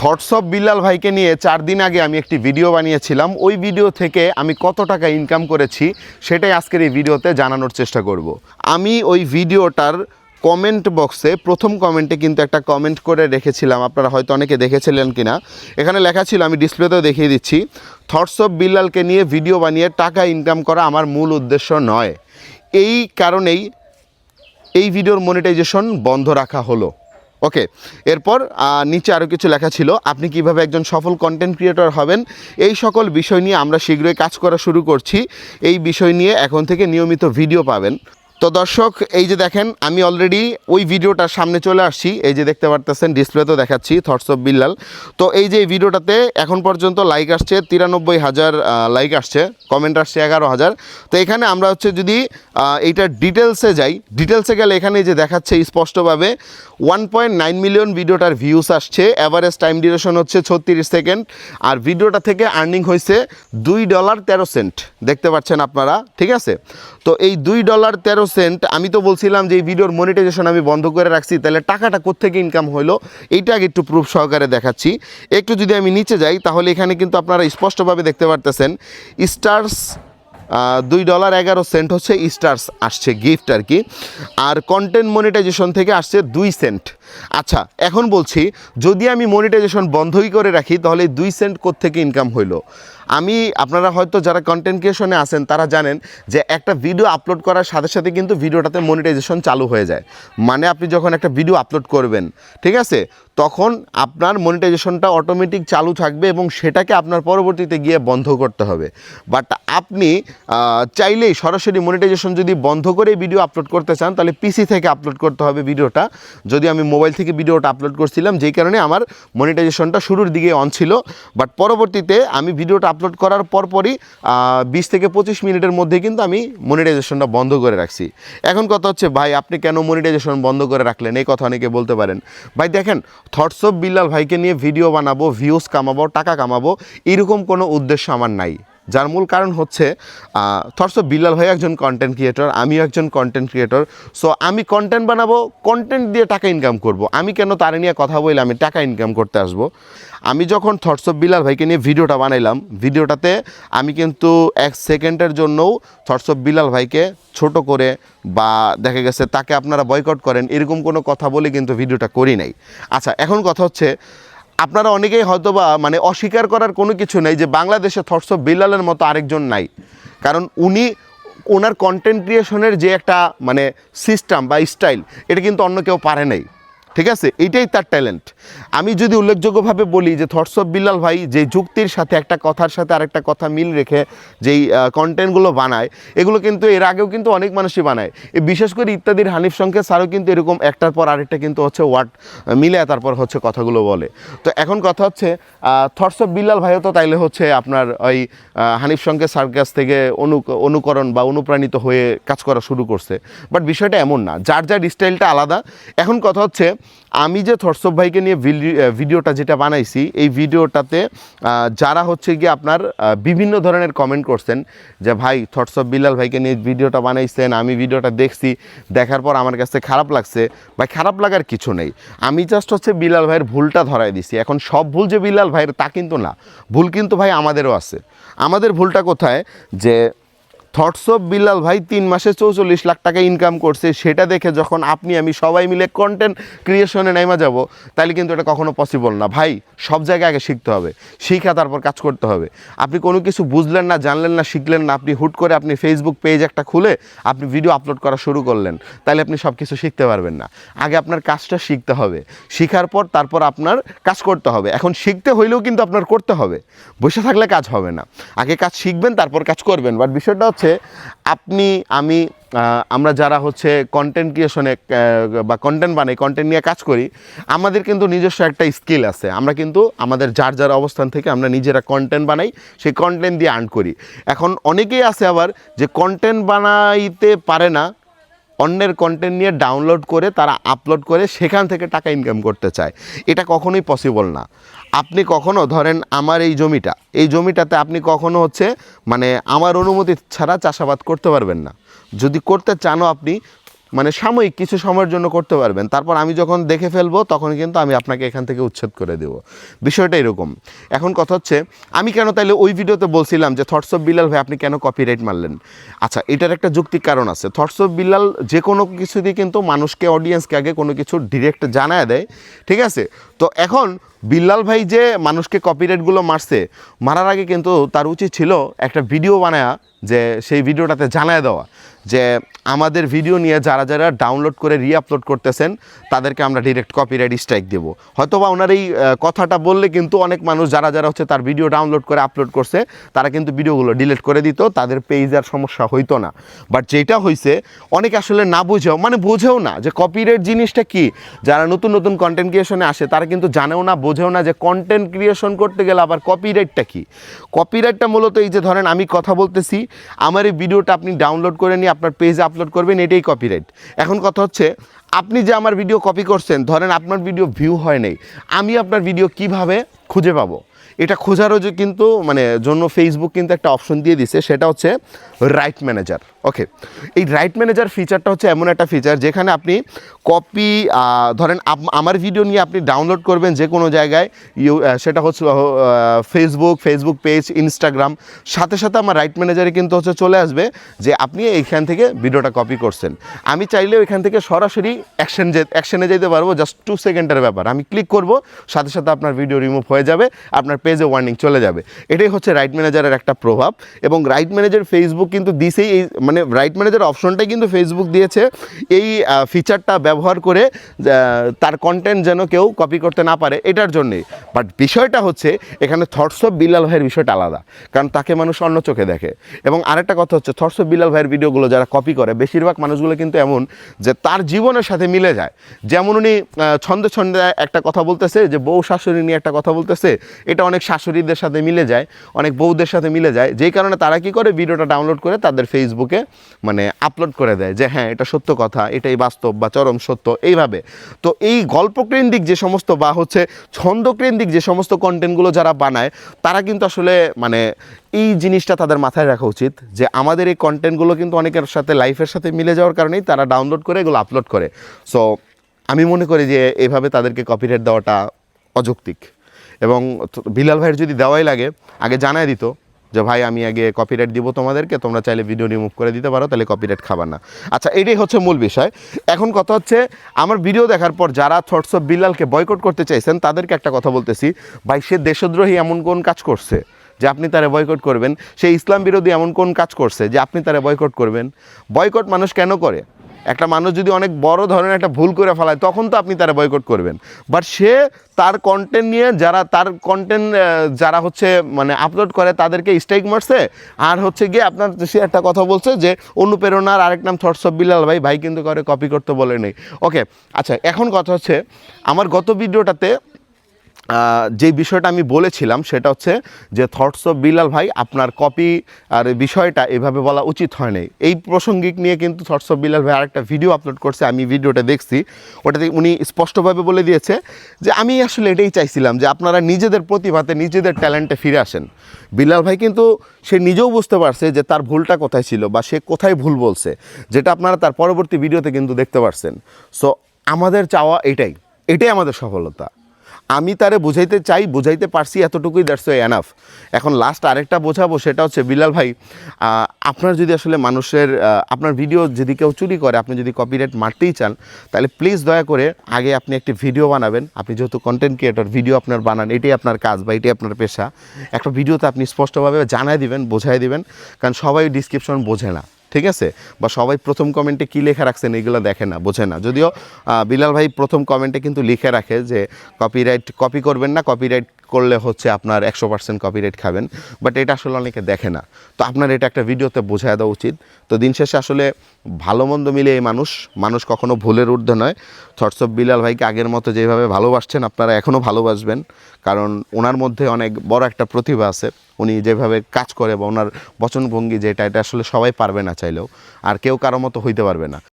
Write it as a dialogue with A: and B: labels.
A: Thoughts of Billal ভাইকে নিয়ে চার দিন আগে আমি একটি ভিডিও বানিয়েছিলাম। ওই ভিডিও থেকে আমি কত টাকা ইনকাম করেছি সেটাই আজকের এই ভিডিওতে জানানোর চেষ্টা করব। আমি ওই ভিডিওটার কমেন্ট বক্সে প্রথম কমেন্টে কিন্তু একটা কমেন্ট করে রেখেছিলাম। আপনারা হয়তো অনেকে দেখেছিলেন কিনা। এখানে লেখা ছিল, আমি ডিসপ্লেতেও দেখিয়ে দিচ্ছি থটস অফ বিল্লালকে নিয়ে ভিডিও বানিয়ে টাকা ইনকাম করা আমার মূল উদ্দেশ্য নয়। এই কারণেই এই ভিডিওর মনিটাইজেশন বন্ধ রাখা হলো। ওকে এরপর নিচে আরও কিছু লেখা ছিল। আপনি কীভাবে একজন সফল কন্টেন্ট ক্রিয়েটর হবেন? এই সকল বিষয় নিয়ে আমরা শীঘ্রই কাজ করা শুরু করছি। এই বিষয় নিয়ে এখন থেকে নিয়মিত ভিডিও পাবেন। তো দর্শক, এই যে দেখেন, আমি অলরেডি ওই ভিডিওটার সামনে চলে আসছি। এই যে দেখতে পারতেছেন ডিসপ্লেতেও দেখাচ্ছি থটস অফ বিল্লাল তো এই যে ভিডিওটাতে এখন পর্যন্ত লাইক আসছে তিরানব্বই হাজার লাইক আসছে কমেন্ট আসছে এগারো হাজার। তো এখানে আমরা হচ্ছে যদি এইটার ডিটেলসে যাই ডিটেলসে গেলে এখানে যে দেখাচ্ছে স্পষ্টভাবে ওয়ান পয়েন্ট নাইন মিলিয়ন ভিডিওটার ভিউস আসছে। অ্যাভারেজ টাইম ডিউরেশন হচ্ছে ছত্রিশ সেকেন্ড আর ভিডিওটা থেকে আর্নিং হয়েছে দুই ডলার তেরো সেন্ট দেখতে পাচ্ছেন আপনারা, ঠিক আছে? তো এই দুই ডলার তেরো সেন্ট আমি তো বলছিলাম যে এই ভিডিওর মনিটাইজেশন আমি বন্ধ করে রাখছি, তাহলে টাকাটা কোথেকে ইনকাম হলো এইটা আগে একটু প্রুফ সহকারে দেখাচ্ছি। একটু যদি আমি নিচে যাই, তাহলে এখানে কিন্তু আপনারা স্পষ্টভাবে দেখতে পারতেছেন স্টার্স দুই ডলার এগারো সেন্ট হচ্ছে স্টার্স আসছে গিফট আর কি। আর কন্টেন্ট মনিটাইজেশন থেকে আসছে দুই সেন্ট। আচ্ছা এখন বলছি, যদি আমি মনিটাইজেশন বন্ধই করে রাখি, তাহলে দুই সেন্ট থেকে ইনকাম হইল? আমি, আপনারা হয়তো যারা কন্টেন্ট ক্রিয়েশনে আছেন, তারা জানেন যে একটা ভিডিও আপলোড করার সাথে সাথে কিন্তু ভিডিওটাতে মনিটাইজেশন চালু হয়ে যায়। মানে আপনি যখন একটা ভিডিও আপলোড করবেন, ঠিক আছে? তখন আপনার মনিটাইজেশনটা অটোমেটিক চালু থাকবে এবং সেটাকে আপনার পরবর্তীতে গিয়ে বন্ধ করতে হবে। বাট আপনি চাইলেই সরাসরি মনিটাইজেশন যদি বন্ধ করে ভিডিও আপলোড করতে চান, তাহলে পিসি থেকে আপলোড করতে হবে ভিডিওটা যদি আমি মোবাইল থেকে ভিডিওটা আপলোড করছিলাম, যেই কারণে আমার মনিটাইজেশনটা শুরুর দিকে অন ছিল। বাট পরবর্তীতে আমি ভিডিওটা আপলোড করার পরপরই বিশ থেকে পঁচিশ মিনিটের মধ্যে কিন্তু আমি মনিটাইজেশনটা বন্ধ করে রাখছি। এখন কথা হচ্ছে, ভাই, আপনি কেন মনিটাইজেশন বন্ধ করে রাখলেন? এই কথা অনেকে বলতে পারেন। ভাই, দেখেন থটস অফ বিল্লাল ভাইকে নিয়ে ভিডিও বানাবো ভিউজ কামাবো, টাকা কামাবো, এরকম কোনো উদ্দেশ্য আমার নাই। যার মূল কারণ হচ্ছে থটস বিল্লাল ভাই একজন কন্টেন্ট ক্রিয়েটর আমিও একজন কন্টেন্ট ক্রিয়েটর সো আমি কন্টেন্ট বানাবো কন্টেন্ট দিয়ে টাকা ইনকাম করব। আমি কেন তার নিয়ে কথা বলে আমি টাকা ইনকাম করতে আসব। আমি যখন থটস বিল্লাল ভাইকে নিয়ে ভিডিওটা বানাইলাম, ভিডিওটাতে আমি কিন্তু এক সেকেন্ডের জন্যও থটস বিল্লাল ভাইকে ছোট করে বা দেখা গেছে তাকে আপনারা বয়কট করেন, এরকম কোনো কথা বলে কিন্তু ভিডিওটা করি নাই। আচ্ছা এখন কথা হচ্ছে আপনারা অনেকেই হয়তো বা মানে অস্বীকার করার কোনো কিছু নেই যে বাংলাদেশে থটস অফ বিল্লালের মতো আরেকজন নাই। কারণ উনি ওনার কন্টেন্ট ক্রিয়েশনের যে একটা মানে সিস্টেম বা স্টাইল এটা কিন্তু অন্য কেউ পারে নাই। ঠিক আছে? এটাই তার ট্যালেন্ট আমি যদি উল্লেখযোগ্যভাবে বলি যে থটস অফ বিল্লাল ভাই যে যুক্তির সাথে একটা কথার সাথে আরেকটা কথা মিল রেখে যেই কন্টেন্টগুলো বানায়, এগুলো কিন্তু এর আগেও কিন্তু অনেক মানুষই বানায়। বিশেষ করে ইত্যাদির হানিফ সংকেত স্যারও কিন্তু এরকম একটার পর আরেকটা কিন্তু হচ্ছে ওয়ার্ড মিলে তারপর হচ্ছে কথাগুলো বলে। তো এখন কথা হচ্ছে থটস অফ বিল্লাল ভাইও তো তাইলে হচ্ছে আপনার ওই হানিফ সংকেত স্যার কাছ থেকে অনু, অনুকরণ বা অনুপ্রাণিত হয়ে কাজ করা শুরু করছে। বাট বিষয়টা এমন না, যার যার স্টাইলটা আলাদা। এখন কথা হচ্ছে আমি যে থটসব ভাইকে নিয়ে ভিডিওটা যেটা বানাইছি, এই ভিডিওটাতে যারা হচ্ছে গিয়ে আপনার বিভিন্ন ধরনের কমেন্ট করছেন যে, ভাই থটসব বিলাল ভাইকে নিয়ে ভিডিওটা বানাইছেন, আমি ভিডিওটা দেখছি, দেখার পর আমার কাছে খারাপ লাগছে। ভাই, খারাপ লাগার কিছু নেই। আমি জাস্ট হচ্ছে বিলাল ভাইয়ের ভুলটা ধরাই দিছি। এখন সব ভুল যে বিলাল ভাইয়ের, তা কিন্তু না। ভুল কিন্তু ভাই আমাদেরও আছে। আমাদের ভুলটা কোথায়? যে থটস অফ বিল্লাল ভাই, তিন মাসে চৌচল্লিশ লাখ টাকা ইনকাম করছে। সেটা দেখে যখন আপনি, আমি সবাই মিলে কন্টেন্ট ক্রিয়েশনে নেমা যাব তাহলে কিন্তু এটা কখনো পসিবল না। ভাই, সব জায়গায় আগে শিখতে হবে। শিখা, তারপর কাজ করতে হবে। আপনি কোনো কিছু বুঝলেন না, জানলেন না, শিখলেন না, আপনি হুট করে আপনি ফেসবুক পেজ একটা খুলে আপনি ভিডিও আপলোড করা শুরু করলেন তাহলে আপনি সব কিছু শিখতে পারবেন না। আগে আপনার কাজটা শিখতে হবে। শিখার পর, তারপর আপনার কাজ করতে হবে। এখন শিখতে হইলেও কিন্তু আপনার করতে হবে। বসে থাকলে কাজ হবে না। আগে কাজ শিখবেন, তারপর কাজ করবেন। বাট বিষয়টা আপনি, আমি আমরা যারা হচ্ছে কন্টেন্ট ক্রিয়েশনে বা কন্টেন্ট বানাই কন্টেন্ট নিয়ে কাজ করি, আমাদের কিন্তু নিজস্ব একটা স্কিল আছে। আমরা কিন্তু আমাদের যার যার অবস্থান থেকে আমরা নিজেরা কন্টেন্ট বানাই, সেই কন্টেন্ট দিয়ে আর্ন করি। এখন অনেকেই আছে আবার যে কন্টেন্ট বানাইতে পারে না, অন্যের কন্টেন্ট নিয়ে ডাউনলোড করে তারা আপলোড করে সেখান থেকে টাকা ইনকাম করতে চায়। এটা কখনোই পসিবল না। আপনি কখনো, ধরেন আমার এই জমিটা, এই জমিটাতে আপনি কখনো হচ্ছে মানে আমার অনুমতি ছাড়া চাষাবাদ করতে পারবেন না। যদি করতে চানও আপনি মানে সাময়িক কিছু সময়ের জন্য করতে পারবেন। তারপর আমি যখন দেখে ফেলব, তখন কিন্তু আমি আপনাকে এখান থেকে উচ্ছেদ করে দেব। বিষয়টা এরকম। এখন কথা হচ্ছে, আমি কেন তাইলে ওই ভিডিওতে বলছিলাম যে থটস অফ বিলাল ভাই, আপনি কেন কপিরাইট মারলেন? আচ্ছা এটার একটা যৌক্তিক কারণ আছে। থটস অফ বিলাল যে কোনো কিছুতেই কিন্তু মানুষকে অডিয়েন্সকে আগে কোনো কিছু ডিরেক্ট জানায় দেয়। ঠিক আছে? তো এখন বিল্লাল ভাই যে মানুষকে কপিরাইটগুলো মারছে, মারার আগে কিন্তু তার উচিত ছিল একটা ভিডিও বানায়া যে সেই ভিডিওটাতে জানায় দেওয়া। যে আমাদের ভিডিও নিয়ে যারা যারা ডাউনলোড করে রি আপলোড করতেছেন, তাদেরকে আমরা ডিরেক্ট কপিরাইট স্ট্রাইক দেবো। হয়তো বা ওনার এই কথাটা বললে কিন্তু অনেক মানুষ যারা যারা হচ্ছে তার ভিডিও ডাউনলোড করে আপলোড করছে, তারা কিন্তু ভিডিওগুলো ডিলিট করে দিত, তাদের পেজ আর সমস্যা হইতো না। বাট যেটা হয়েছে অনেকে আসলে না বুঝেও মানে বুঝেও না যে কপিরাইট জিনিসটা কি। যারা নতুন নতুন কন্টেন্ট ক্রিয়েশনে আসে, তারা কিন্তু জানেও না, বোঝেও না যে কন্টেন্ট ক্রিয়েশন করতে গেলে আবার কপিরাইটটা কি। কপিরাইটটা মূলত এই যে ধরেন আমি কথা বলতেছি, আমার এই ভিডিওটা আপনি ডাউনলোড করে নিয়ে আপনার পেজে আপলোড করবেন, এটাই কপিরাইট এখন কথা হচ্ছে, আপনি যে আমার ভিডিও কপি করছেন, ধরেন আপনার ভিডিও ভিউ হয় নাই, আমি আপনার ভিডিও কীভাবে খুঁজে পাবো? এটা খোঁজারও যে কিন্তু মানে জন্য ফেসবুক কিন্তু একটা অপশন দিয়ে দিছে, সেটা হচ্ছে রাইট ম্যানেজার ওকে এই রাইট ম্যানেজার ফিচারটা হচ্ছে এমন একটা ফিচার যেখানে আপনি কপি ধরেন আমার ভিডিও নিয়ে আপনি ডাউনলোড করবেন যে কোনো জায়গায় ইউ সেটা হচ্ছে ফেসবুক ফেসবুক পেজ ইনস্টাগ্রাম সাথে সাথে আমার রাইট ম্যানেজারে কিন্তু হচ্ছে চলে আসবে যে আপনি এইখান থেকে ভিডিওটা কপি করছেন। আমি চাইলেও এখান থেকে সরাসরি অ্যাকশন যে অ্যাকশনে যেতে পারব জাস্ট টু সেকেন্ডের ব্যাপার। আমি ক্লিক করব, সাথে সাথে আপনার ভিডিও রিমুভ হয়ে যাবে, আপনার পেজে ওয়ার্নিং চলে যাবে। এটাই হচ্ছে রাইট ম্যানেজারের একটা প্রভাব। এবং রাইট ম্যানেজার ফেসবুক কিন্তু দিছেই এই মানে রাইট ম্যানেজার অপশনটাই কিন্তু ফেসবুক দিয়েছে। এই ফিচারটা ব্যবহার করে তার কন্টেন্ট যেন কেউ কপি করতে না পারে, এটার জন্যেই। বাট বিষয়টা হচ্ছে, এখানে থটস অফ বিল্লাল ভাইয়ের বিষয়টা আলাদা। কারণ তাকে মানুষ অন্য চোখে দেখে। এবং আরেকটা কথা হচ্ছে থটস অফ বিল্লাল ভাইয়ের ভিডিওগুলো যারা কপি করে, বেশিরভাগ মানুষগুলো কিন্তু এমন যে তার জীবনের সাথে মিলে যায়। যেমন উনি ছন্দে ছন্দে একটা কথা বলতেছে, যে বউ শাশুড়ি নিয়ে একটা কথা বলতেছে, এটা অনেক শাশুড়িদের সাথে মিলে যায়, অনেক বউদের সাথে মিলে যায়। যেই কারণে তারা কি করে ভিডিওটা ডাউনলোড করে তাদের ফেসবুকে মানে আপলোড করে দেয় যে হ্যাঁ এটা সত্য কথা, এটাই বাস্তব বা চরম সত্য। এইভাবে। তো এই গল্পকেন্দ্রিক যে সমস্ত বা হচ্ছে ছন্দকেন্দ্রিক যে সমস্ত কন্টেন্টগুলো যারা বানায়, তারা কিন্তু আসলে মানে এই জিনিসটা তাদের মাথায় রাখা উচিত যে, আমাদের এই কন্টেন্টগুলো কিন্তু অনেকের সাথে লাইফের সাথে মিলে যাওয়ার কারণেই তারা ডাউনলোড করে এগুলো আপলোড করে। সো আমি মনে করি যে, এভাবে তাদেরকে কপিরাইট দেওয়াটা অযৌক্তিক। এবং বিলাল ভাইয়ের যদি দেওয়াই লাগে, আগে জানাই দিত। যে ভাই, আমি আগে কপিরাইট দিব তোমাদেরকে, তোমরা চাইলে ভিডিও রিমুভ করে দিতে পারো, তাহলে কপিরাইট খাবার না। আচ্ছা এটাই হচ্ছে মূল বিষয়। এখন কথা হচ্ছে, আমার ভিডিও দেখার পর যারা থটস অফ বিল্লালকে বয়কট করতে চাইছেন, তাদেরকে একটা কথা বলতেছি, ভাই, সে দেশদ্রোহী এমন কোন কাজ করছে যে আপনি তারে বয়কট করবেন? সে ইসলাম বিরোধী এমন কোন কাজ করছে যে আপনি তারে বয়কট করবেন? বয়কট মানুষ কেন করে? একটা মানুষ যদি অনেক বড় ধরনের একটা ভুল করে ফেলায়, তখন তো আপনি তারা বয়কট করবেন। বাট সে তার কন্টেন্ট নিয়ে যারা, তার কন্টেন্ট যারা হচ্ছে মানে আপলোড করে, তাদেরকে স্ট্রাইক মারছে। আর হচ্ছে গিয়ে আপনার সে একটা কথা বলছে যে, অনুপ্রেরণার আরেক নাম থটস অফ বিলাল ভাই ভাই কিন্তু করে কপি করতে বলে নেই। ওকে আচ্ছা এখন কথা হচ্ছে, আমার গত ভিডিওটাতে যে বিষয়টা আমি বলেছিলাম সেটা হচ্ছে যে থটস অফ বিলাল ভাই, আপনার কপি আর বিষয়টা এভাবে বলা উচিত হয় নাই। এই প্রসঙ্গিক নিয়ে কিন্তু থটস অফ বিলাল ভাই আরেকটা ভিডিও আপলোড করছে, আমি ভিডিওটা দেখছি। ওটাতে উনি স্পষ্টভাবে বলে দিয়েছে যে, আমি আসলে এটাই চাইছিলাম যে আপনারা নিজেদের প্রতিভাতে নিজেদের ট্যালেন্টে ফিরে আসেন। বিলাল ভাই কিন্তু সে নিজেও বুঝতে পারছে যে তার ভুলটা কোথায় ছিল বা সে কোথায় ভুল বলছে, যেটা আপনারা তার পরবর্তী ভিডিওতে কিন্তু দেখতে পারছেন। সো আমাদের চাওয়া এটাই এটাই আমাদের সফলতা। আমি তারে বুঝাইতে চাই, বুঝাইতে পারছি এতটুকুই দ্যাটস এনাফ এখন লাস্ট আরেকটা বোঝাবো, সেটা হচ্ছে বিলাল ভাই আপনার যদি আসলে মানুষের আপনার ভিডিও যদি কেউ চুরি করে, আপনি যদি কপিরাইট মারতেই চান, তাহলে প্লিজ দয়া করে আগে আপনি একটি ভিডিও বানাবেন। আপনি যেহেতু কন্টেন্ট ক্রিয়েটর ভিডিও আপনার বানান, এটাই আপনার কাজ বা এটাই আপনার পেশা। একটা ভিডিওতে আপনি স্পষ্টভাবে জানাই দিবেন, বোঝাই দিবেন, কারণ সবাই ডিসক্রিপশন বোঝে না। ঠিক আছে? বা সবাই প্রথম কমেন্টে কী লেখা রাখছেন এগুলো দেখে না, বোঝে না। যদিও বিলাল ভাই প্রথম কমেন্টে কিন্তু লিখে রাখে যে কপিরাইট কপি করবেন না কপিরাইট করলে হচ্ছে আপনার একশো পার্সেন্ট কপিরাইট খাবেন। বাট এটা আসলে অনেকে দেখে না। তো আপনার এটা একটা ভিডিওতে বোঝায় দেওয়া উচিত। তো দিন শেষে আসলে ভালো মন্দ মিলে এই মানুষ মানুষ কখনো ভুলের ঊর্ধ্বে নয়। থটস অফ বিলাল ভাইকে আগের মতো যেভাবে ভালোবাসছেন, আপনারা এখনও ভালোবাসবেন। কারণ ওনার মধ্যে অনেক বড় একটা প্রতিভা আছে। উনি যেভাবে কাজ করে বা ওনার বচনভঙ্গি যেটা, এটা আসলে সবাই পারবে না। চাইলেও। আর কেউ কারও মতো হইতে পারবে না।